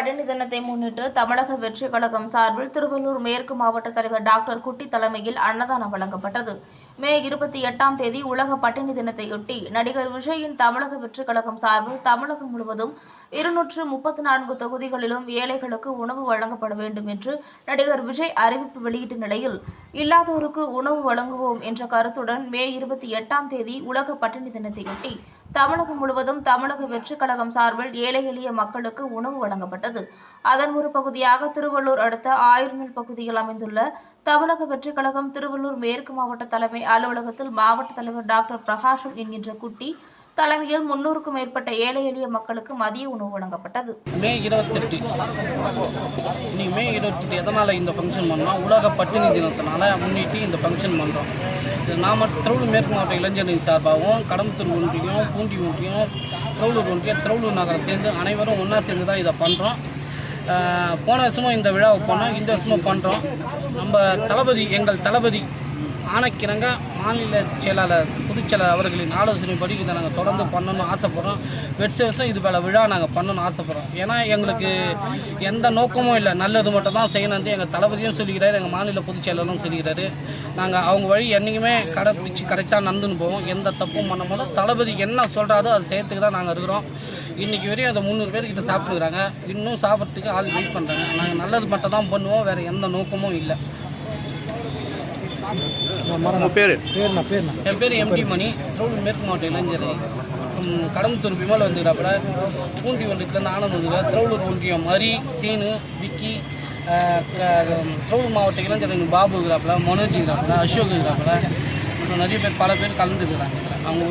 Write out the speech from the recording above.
பட்டினி தினத்தை முன்னிட்டு தமிழக வெற்றிக் கழகம் சார்பில் திருவள்ளூர் மேற்கு மாவட்ட தலைவர் டாக்டர் குட்டி தலைமையில் அன்னதானம் வழங்கப்பட்டது. மே இருபத்தி எட்டாம் தேதி உலக பட்டினி தினத்தையொட்டி நடிகர் விஜயின் தமிழக வெற்றிக் கழகம் சார்பில் தமிழகம் முழுவதும் இருநூற்று முப்பத்தி நான்கு தொகுதிகளிலும் ஏழைகளுக்கு உணவு வழங்கப்பட வேண்டும் என்று நடிகர் விஜய் அறிவிப்பு வெளியிட்ட நிலையில் இல்லாதோருக்கு உணவு வழங்குவோம் என்ற கருத்துடன் மே இருபத்தி எட்டாம் தேதி உலக பட்டினி தினத்தையொட்டி தமிழகம் முழுவதும் தமிழக வெற்றிக் கழகம் சார்பில் ஏழை எளிய மக்களுக்கு உணவு வழங்கப்பட்டது. அதன் ஒரு பகுதியாக திருவள்ளூர் அடுத்த ஆயிரமில் பகுதியில் அமைந்துள்ள தமிழக வெற்றிக் கழகம் திருவள்ளூர் மேற்கு மாவட்ட தலைமை அலுவலகத்தில் மாவட்ட தலைவர் டாக்டர் பிரகாஷம் என்கின்ற குட்டி தலைமையில் முன்னூறுக்கும் மேற்பட்ட ஏழை எளிய மக்களுக்கு மதிய உணவு வழங்கப்பட்டது. மே இருபத்தெட்டு. இன்னைக்கு மே இருபத்தெட்டு. எதனால் இந்த ஃபங்க்ஷன் பண்ணோம் உலக பட்டினி தினத்தினால முன்னிட்டு இந்த ஃபங்க்ஷன் பண்ணுறோம் இது நாம திருவள்ளூர் மேற்கு மாவட்ட இளைஞரின் சார்பாகவும் கடம்பத்தூர் ஒன்றியம் பூண்டி ஒன்றியம் திருவள்ளூர் ஒன்றியம் திருவள்ளூர் நகரம் சேர்ந்து அனைவரும் ஒன்றா சேர்ந்து தான் இதை பண்ணுறோம் போன வருஷமும் இந்த விழாவை பண்ணோம். இந்த வருஷமும் பண்ணுறோம் நம்ம தளபதி எங்கள் தளபதி ஆணைக்கிணங்க மாநில செயலாளர் பொதுச்செயலாளர் அவர்களின் ஆலோசனைப்படி இதை நாங்கள் தொடர்ந்து பண்ணணும்னு ஆசைப்பட்றோம். வருஷ வருஷம் இது பல விழா நாங்கள் பண்ணணும்னு ஆசைப்பட்றோம். ஏன்னா எங்களுக்கு எந்த நோக்கமும் இல்லை. நல்லது மட்டும் தான் செய்யணும் எங்கள் தளபதியும் சொல்லிக்கிறாரு எங்கள் மாநில பொதுச்செயலாளரும் சொல்லிக்கிறாரு. நாங்கள் அவங்க வழி என்றைக்குமே கடைப்பிடிச்சி கரெக்டாக நடந்துன்னு போவோம். எந்த தப்பும் பண்ண மாட்டோம் தளபதி என்ன சொல்கிறாரோ அது செய்யறதுக்கு தான் நாங்கள் இருக்கிறோம். இன்றைக்கி வரையும் அதை முந்நூறு பேர்கிட்ட சாப்பிட்டுக்கிறாங்க. இன்னும் சாப்பிட்றதுக்கு ஆள் வெயிட் பண்ணுறாங்க நாங்கள் நல்லது மட்டும் தான் பண்ணுவோம். வேறு எந்த நோக்கமும் இல்லை. உங்கள் பேர்? என் பேர் எம்டி மணி. திருவள்ளூர் மேற்கு மாவட்ட இளைஞர். மற்றும் கடம்பத்தூர் விமல் வந்துக்கிறாப்புல பூண்டி ஒன்றியத்துலேருந்து ஆனந்த் வந்துக்கிறார் திருவள்ளூர் ஒன்றியம் மரி சீனு விக்கி திருவள்ளூர் மாவட்ட இளைஞர் பாபு இருக்கிறாப்புல மனோஜ் இருக்கிறாப்புல அசோக் இருக்கிறாப்புல மற்றும் நிறைய பேர் பல பேர் கலந்துக்கிறாங்க அவங்க